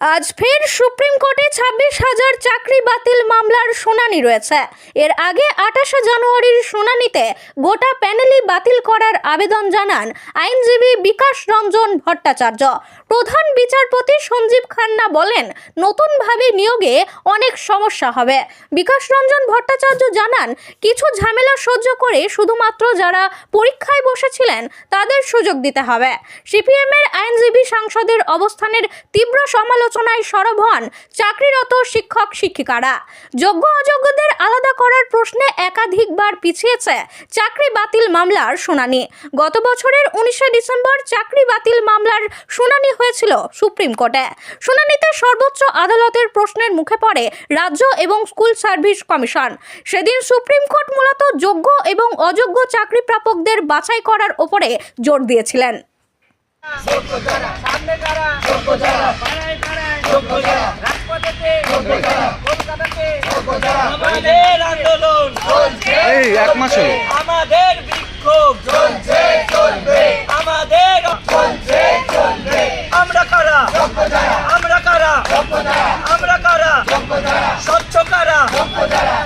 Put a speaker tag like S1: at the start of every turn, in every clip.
S1: আজ ফের সুপ্রিম কোর্টে ছাব্বিশ হাজার চাকরি বাতিল মামলার শুনানি রয়েছে। এর আগে আঠাশে জানুয়ারির শুনানিতে গোটা প্যানেলই বাতিল করার আবেদন জানান আইনজীবী বিকাশ রঞ্জন ভট্টাচার্য। প্রধান বিচারপতি সঞ্জীব খান্না বলেন, নতুনভাবে নিয়োগে অনেক সমস্যা হবে। বিকাশ রঞ্জন ভট্টাচার্য জানান, কিছু ঝামেলা সহ্য করে শুধুমাত্র যারা পরীক্ষায় বসেছিলেন তাদের সুযোগ দিতে হবে। সিপিএমের আইনজীবী সাংসদের অবস্থানের তীব্র সমালোচনায় সরব হন চাকরিরত শিক্ষক শিক্ষিকারা। যোগ্য অযোগ্যদের আলাদা করার প্রশ্নে একাধিকবার পিছিয়েছে চাকরি বাতিল মামলার শুনানি। গত বছরের উনিশে ডিসেম্বর চাকরি বাতিল মামলার শুনানি হয়েছিল সুপ্রিম কোর্টে। শুনানিতে সর্বোচ্চ আদালতের প্রশ্নের মুখে পড়ে রাজ্য এবং স্কুল সার্ভিস কমিশন। সেদিন সুপ্রিম কোর্ট মূলত যোগ্য এবং অযোগ্য চাকরি প্রাপকদের বাছাই করার ওপরে জোর দিয়েছিলেন।
S2: আমাদের আন্দোলন আমাদের বিক্ষোভ চলছে। চলবে। আমাদের চলছে চলবে। আমরা কারা? আমরা কারা? আমরা কারা? স্বচ্ছ কারা?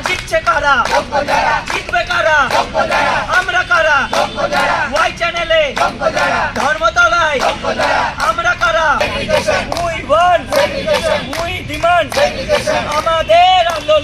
S2: জিতছে কারা? জিতবে কারা? আমরা কারা? ওয়াই চ্যানেলে ধর্মতলায় আমরা কারা? we want. We demand. আমাদের আন্দোলন